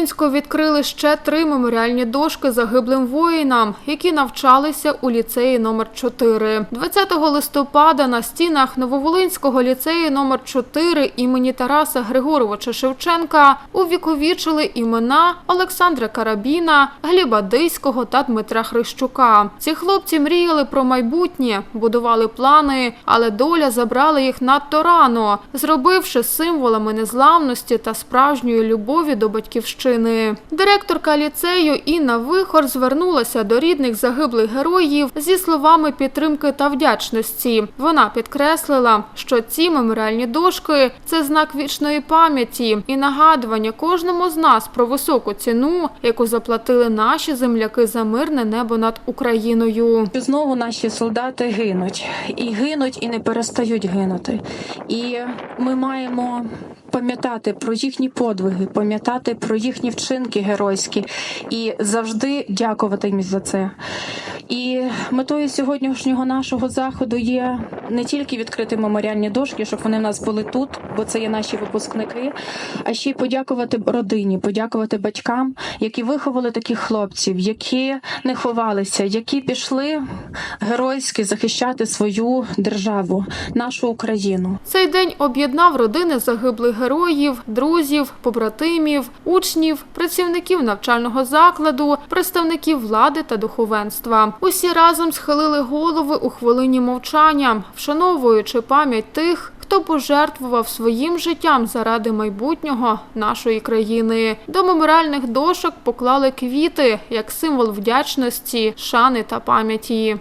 Нововолинську відкрили ще три меморіальні дошки загиблим воїнам, які навчалися у ліцеї номер 4 20 листопада на стінах Нововолинського ліцею номер 4 імені Тараса Григоровича Шевченка увіковічили імена Олександра Карабіна, Гліба Дийського та Дмитра Хрищука. Ці хлопці мріяли про майбутнє, будували плани, але доля забрала їх надто рано, зробивши символами незламності та справжньої любові до батьківщини. Директорка ліцею Інна Вихор звернулася до рідних загиблих героїв зі словами підтримки та вдячності. Вона підкреслила, що ці меморіальні дошки це знак вічної пам'яті і нагадування кожному з нас про високу ціну, яку заплатили наші земляки за мирне небо над Україною. Знову наші солдати гинуть і гинуть, і не перестають гинути. І ми маємо пам'ятати про їхні подвиги, пам'ятати про їхні вчинки геройські і завжди дякувати їм за це. І метою сьогоднішнього нашого заходу є не тільки відкрити меморіальні дошки, щоб вони в нас були тут, бо це є наші випускники, а ще й подякувати родині, подякувати батькам, які виховали таких хлопців, які не ховалися, які пішли геройськи захищати свою державу, нашу Україну. Цей день об'єднав родини загиблих героїв, друзів, побратимів, учнів, працівників навчального закладу, представників влади та духовенства. Усі разом схилили голови у хвилині мовчання, вшановуючи пам'ять тих, хто пожертвував своїм життям заради майбутнього нашої країни. До меморіальних дошок поклали квіти як символ вдячності, шани та пам'яті.